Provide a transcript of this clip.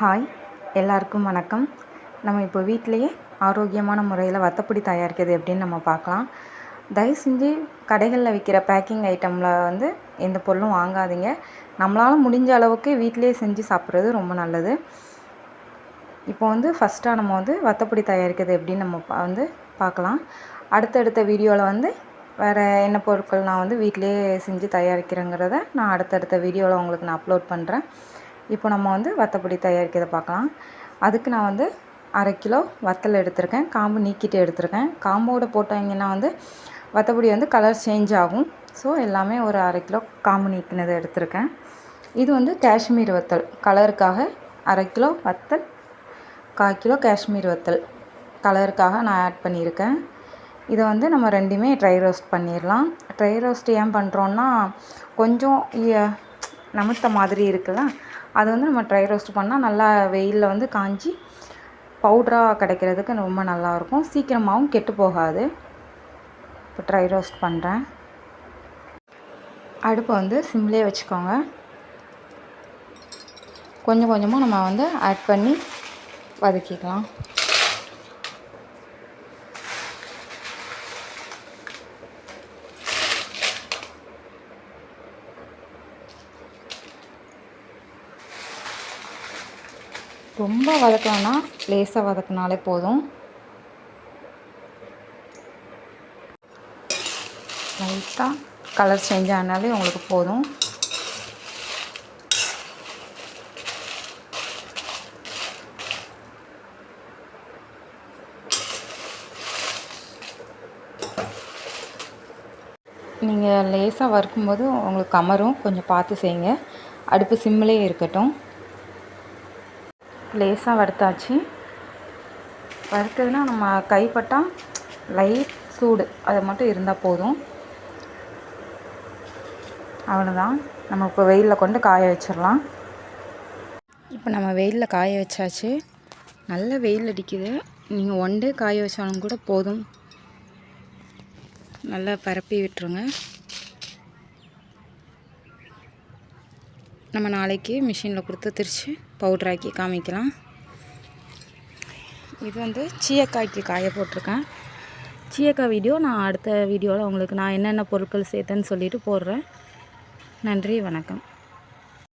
Hi எல்லாருக்கும் வணக்கம். நம்ம இப்போ வீட்டிலையே ஆரோக்கியமான முறையில் வத்தப்பொடி தயாரிக்கிறது எப்படின்னு நம்ம பார்க்கலாம். தயவு செஞ்சு கடைகளில் விற்கிற பேக்கிங் ஐட்டமில் வந்து எந்த பொருளும் வாங்காதீங்க. நம்மளால் முடிஞ்ச அளவுக்கு வீட்டிலே செஞ்சு சாப்பிட்றது ரொம்ப நல்லது. இப்போ வந்து ஃபஸ்ட்டாக நம்ம வந்து வத்தப்பொடி தயாரிக்கிறது எப்படின்னு நம்ம பா வந்து பார்க்கலாம். அடுத்தடுத்த வீடியோவில் வந்து வேறு என்ன பொருட்கள் நான் வந்து வீட்டிலேயே செஞ்சு தயாரிக்கிறேங்கிறத நான் அடுத்தடுத்த வீடியோவில் உங்களுக்கு நான் அப்லோட் பண்ணுறேன் இப்போ நம்ம வந்து வத்தப்பொடி தயாரிக்கிறத பார்க்கலாம். அதுக்கு நான் வந்து அரை கிலோ வத்தல் எடுத்திருக்கேன். காம்பு நீக்கிட்டு எடுத்திருக்கேன். காம்போடு போட்டாங்கன்னா வந்து வத்தப்பொடி வந்து கலர் சேஞ்ச் ஆகும். ஸோ எல்லாமே ஒரு அரை கிலோ காம்பு நீக்கினதை எடுத்திருக்கேன். இது வந்து காஷ்மீர் வத்தல். கலருக்காக அரை கிலோ வத்தல் கால் கிலோ காஷ்மீர் வத்தல். கலருக்காக நான் ஆட் பண்ணியிருக்கேன். இதை வந்து நம்ம ரெண்டுமே ட்ரை ரோஸ்ட் பண்ணிடலாம். ட்ரை ரோஸ்ட் ஏன் பண்ணுறோன்னா கொஞ்சம் நமுத்த மாதிரி இருக்குல்ல? அது வந்து நம்ம ட்ரை ரோஸ்ட் பண்ணால் நல்லா வெயிலில் வந்து காஞ்சி பவுட்ராக கிடைக்கிறதுக்கு ரொம்ப நல்லாயிருக்கும் சீக்கிரமாகவும் கெட்டு போகாது. இப்போ ட்ரை ரோஸ்ட் பண்ணுறேன் அடுப்பை வந்து சிம்லேயே வச்சுக்கோங்க. கொஞ்சம் கொஞ்சமாக நம்ம வந்து ஆட் பண்ணி வதக்கிக்கலாம். ரொம்ப வதக்கணும்னா லேசாக வதக்கினாலே போதும். லைட்டாக கலர் சேஞ்ச் ஆனாலே உங்களுக்கு போதும். நீங்கள் லேசாக வறுக்கும்போது உங்களுக்கு கமரும் கொஞ்சம் பார்த்து செய்யுங்க. அடுப்பு சிம்மிலே இருக்கட்டும். லேசாக வறுத்தாச்சு. வறுத்ததுன்னா நம்ம கைப்பட்டால் லைட் சூடு. அது மட்டும் இருந்தால் போதும். அவ்வளோதான் நம்ம இப்போ வெயிலில் கொண்டு காய வச்சிடலாம். இப்போ நம்ம வெயிலில் காய வச்சாச்சு. நல்ல வெயில் அடிக்குது. நீங்கள் ஒன் டே காய வச்சாலும் கூட போதும். நல்லா பரப்பி விட்டுருங்க. நம்ம நாளைக்கு மிஷினில் கொடுத்து திரிச்சு பவுட்ராக்கி காமிக்கலாம். இது வந்து சீயக்காய்க்கு காய போட்டிருக்கேன். சீயக்காய் வீடியோ நான் அடுத்த வீடியோவில் உங்களுக்கு நான் என்னென்ன பொருட்கள் சேர்த்தேன்னு சொல்லிவிட்டு போடுறேன். நன்றி வணக்கம்.